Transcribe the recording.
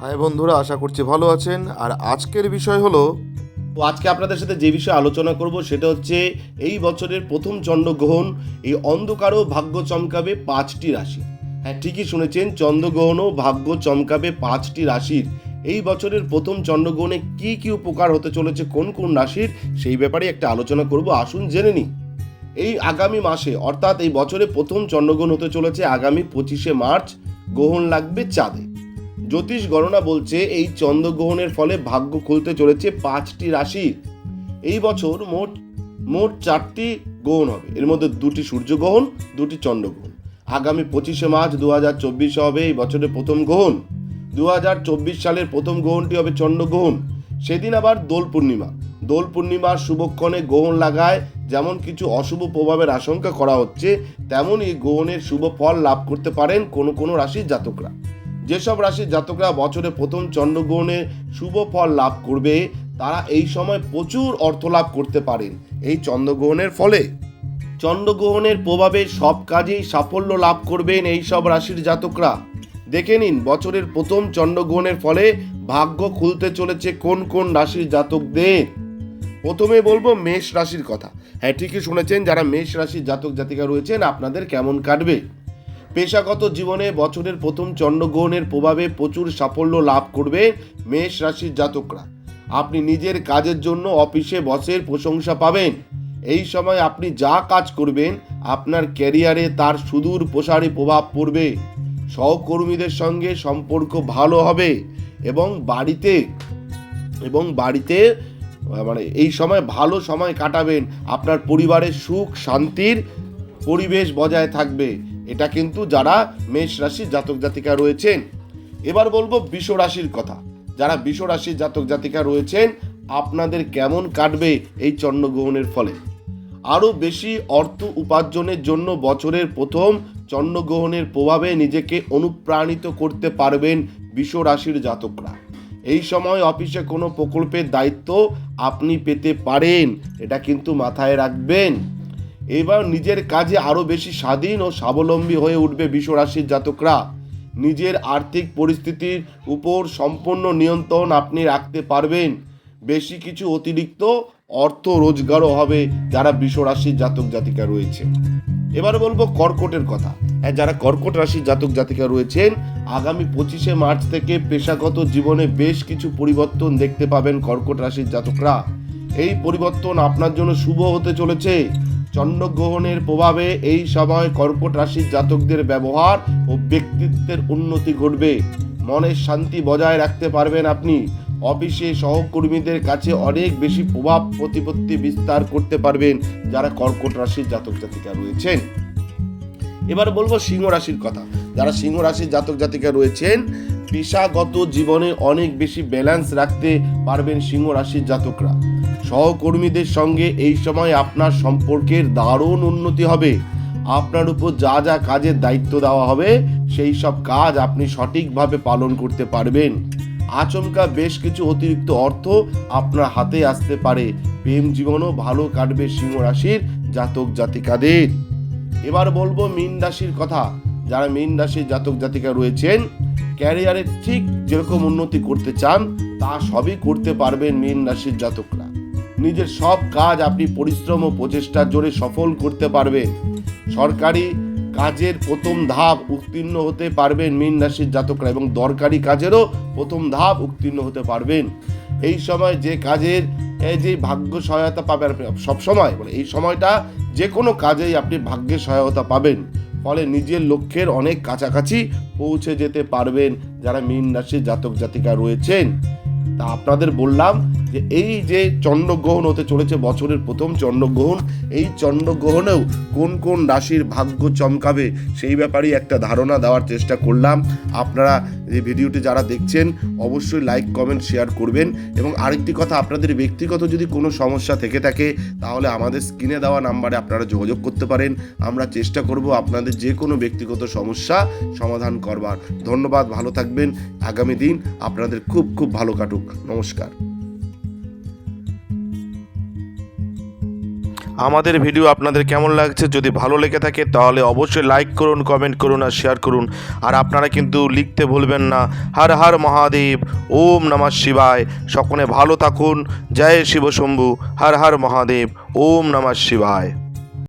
High বন্ধুরা, আশা করছি ভালো আছেন। আর আজকের বিষয় হলো, তো আজকে আপনাদের সাথে যে বিষয়ে আলোচনা করব সেটা হচ্ছে, এই বছরের প্রথম চন্দ্রগ্রহণ, এই অন্ধকারও ভাগ্য চমকাবে পাঁচটি রাশি। হ্যাঁ ঠিকই শুনেছেন, চন্দ্রগ্রহণও ভাগ্য চমকাবে পাঁচটি রাশির। এই বছরের প্রথম চন্দ্রগ্রহণে কি কি উপকার হতে চলেছে, কোন কোন রাশির, সেই ব্যাপারে একটা আলোচনা করব। আসুন জেনে নিই। এই আগামী মাসে, অর্থাৎ এই বছরে প্রথম চন্দ্রগ্রহণ হতে চলেছে আগামী পঁচিশে মার্চ, গ্রহণ লাগবে চাঁদে। জ্যোতিষ গণনা বলছে এই চন্দ্রগ্রহণের ফলে ভাগ্য খুলতে চলেছে পাঁচটি রাশি। এই বছর মোট মোট চারটি গ্রহণ হবে। এর মধ্যে দুটি সূর্যগ্রহণ, দুটি চন্দ্রগ্রহণ। আগামী পঁচিশে মার্চ দু হাজার চব্বিশে হবে এই বছরের প্রথম গ্রহণ। দু হাজার চব্বিশ সালের প্রথম গ্রহণটি হবে চন্দ্রগ্রহণ। সেদিন আবার দোল পূর্ণিমা। দোল পূর্ণিমার শুভক্ষণে গ্রহণ লাগায় যেমন কিছু অশুভ প্রভাবের আশঙ্কা করা হচ্ছে, তেমনই গ্রহণের শুভ ফল লাভ করতে পারেন কোনো কোনো রাশির জাতকরা। যেসব রাশির জাতকরা বছরে প্রথম চন্দ্রগ্রহণে শুভ ফল লাভ করবে, তারা এই সময় প্রচুর অর্থ লাভ করতে পারেন। এই চন্দ্রগ্রহণের ফলে চন্দ্রগ্রহণের প্রভাবে সব কাজেই সাফল্য লাভ করবেন এই সব রাশির জাতকরা। দেখে নিন, বছরের প্রথম চন্দ্রগ্রহণের ফলে ভাগ্য খুলতে চলেছে কোন কোন রাশির জাতকদের। প্রথমে বলব মেষ রাশির কথা। হ্যাঁ ঠিকই শুনেছেন, যারা মেষ রাশির জাতক জাতিকা রয়েছেন, আপনাদের কেমন কাটবে? পেশাগত জীবনে বছরের প্রথম চন্দ্রগ্রহণের প্রভাবে প্রচুর সাফল্য লাভ করবে মেষ রাশির জাতকরা। আপনি নিজের কাজের জন্য অফিসে বসের প্রশংসা পাবেন। এই সময় আপনি যা কাজ করবেন, আপনার ক্যারিয়ারে তার সুদূর প্রসারী প্রভাব পড়বে। সহকর্মীদের সঙ্গে সম্পর্ক ভালো হবে এবং বাড়িতে এবং বাড়িতে মানে এই সময় ভালো সময় কাটাবেন। আপনার পরিবারের সুখ, শান্তির পরিবেশ বজায় থাকবে। এটা কিন্তু যারা মেষ রাশির জাতক জাতিকা রয়েছেন। এবার বলব বিষ রাশির কথা। যারা বিষ রাশির জাতক জাতিকা রয়েছেন, আপনাদের কেমন কাটবে এই চন্দ্রগ্রহণের ফলে? আরও বেশি অর্থ উপার্জনের জন্য বছরের প্রথম চন্দ্রগ্রহণের প্রভাবে নিজেকে অনুপ্রাণিত করতে পারবেন বিষ রাশির জাতকরা। এই সময় অফিসে কোনো প্রকল্পের দায়িত্ব আপনি পেতে পারেন। এটা কিন্তু মাথায় রাখবেন। এবার নিজের কাজে আরও বেশি স্বাধীন ও স্বাবলম্বী হয়ে উঠবে বিষ রাশির জাতকরা। নিজের আর্থিক পরিস্থিতির উপর সম্পূর্ণ নিয়ন্ত্রণ আপনি রাখতে পারবেন। বেশি কিছু অতিরিক্ত অর্থ রোজগারও হবে যারা বিষ রাশির জাতক জাতিকা রয়েছে। এবার বলব কর্কটের কথা। হ্যাঁ যারা কর্কট রাশির জাতক জাতিকা রয়েছেন, আগামী পঁচিশে মার্চ থেকে পেশাগত জীবনে বেশ কিছু পরিবর্তন দেখতে পাবেন কর্কট রাশির জাতকরা। এই পরিবর্তন আপনার জন্য শুভ হতে চলেছে। চন্দ্রগ্রহণের প্রভাবে এই সময় কর্কট রাশির জাতকদের ব্যবহার ও ব্যক্তিত্বের উন্নতি ঘটবে। মনের শান্তি বজায় রাখতে পারবেন আপনি। অফিসে সহকর্মীদের কাছে অনেক বেশি প্রভাব প্রতিপত্তি বিস্তার করতে পারবেন যারা কর্কট রাশির জাতক জাতিকা রয়েছেন। এবার বলব সিংহ রাশির কথা। যারা সিংহ রাশির জাতক জাতিকা রয়েছেন, পেশাগত জীবনে অনেক বেশি ব্যালেন্স রাখতে পারবেন সিংহ রাশির জাতকরা। সহকর্মীদের সঙ্গে এই সময় আপনার সম্পর্কের দারুণ উন্নতি হবে। আপনার উপর যা যা কাজের দায়িত্ব দেওয়া হবে, সেই সব কাজ আপনি সঠিকভাবে পালন করতে পারবেন। আচমকা বেশ কিছু অতিরিক্ত অর্থ আপনার হাতে আসতে পারে। প্রেম জীবনও ভালো কাটবে সিংহ রাশির জাতক জাতিকাদের। এবার বলব মীন রাশির কথা। যারা মীন রাশির জাতক জাতিকা রয়েছেন ক্যারিয়ারে ঠিক যেরকম উন্নতি করতে চান, তা সবই করতে পারবেন মীন রাশির জাতকরা। নিজের সব কাজ আপনি পরিশ্রম ও প্রচেষ্টার জোরে সফল করতে পারবেন সরকারি কাজের প্রথম ধাপ উত্তীর্ণ হতে পারবেন মীন রাশির জাতকরা এবং দরকারি কাজেরও প্রথম ধাপ উত্তীর্ণ হতে পারবেন। এই সময় যে কাজের যে ভাগ্য সহায়তা পাবেন আপনি সবসময় মানে এই সময়টা যে কোনো কাজেই আপনি ভাগ্যের সহায়তা পাবেন। ফলে নিজের লক্ষ্যের অনেক কাছাকাছি পৌঁছে যেতে পারবেন যারা মীন রাশির জাতক জাতিকা রয়েছেন। তা আপনাদের বললাম যে এই যে চন্দ্রগ্রহণ হতে চলেছে বছরের প্রথম চন্দ্রগ্রহণ, এই চন্দ্রগ্রহণেও কোন কোন রাশির ভাগ্য চমকাবে সেই ব্যাপারেই একটা ধারণা দেওয়ার চেষ্টা করলাম। আপনারা এই ভিডিওটি যারা দেখছেন, অবশ্যই লাইক কমেন্ট শেয়ার করবেন। এবং আরেকটি কথা, আপনাদের ব্যক্তিগত যদি কোনো সমস্যা থেকে থাকে, তাহলে আমাদের স্ক্রিনে দেওয়া নাম্বারে আপনারা যোগাযোগ করতে পারেন। আমরা চেষ্টা করব আপনাদের যে কোনো ব্যক্তিগত সমস্যা সমাধান করবার। ধন্যবাদ, ভালো থাকবেন। আগামী দিন আপনাদের খুব খুব ভালো কাটুক। নমস্কার। আমাদের ভিডিও আপনাদের কেমন লাগছে? যদি ভালো লেগে থাকে, তাহলে অবশ্যই লাইক করুন কমেন্ট করুন আর শেয়ার করুন। আর আপনারা কিন্তু লিখতে ভুলবেন না। হর হর মহাদেব, ওম নমঃ শিবায়। সকলে ভালো থাকুন। জয় শিব শম্ভু হর হর মহাদেব, ওম নমঃ শিবায়।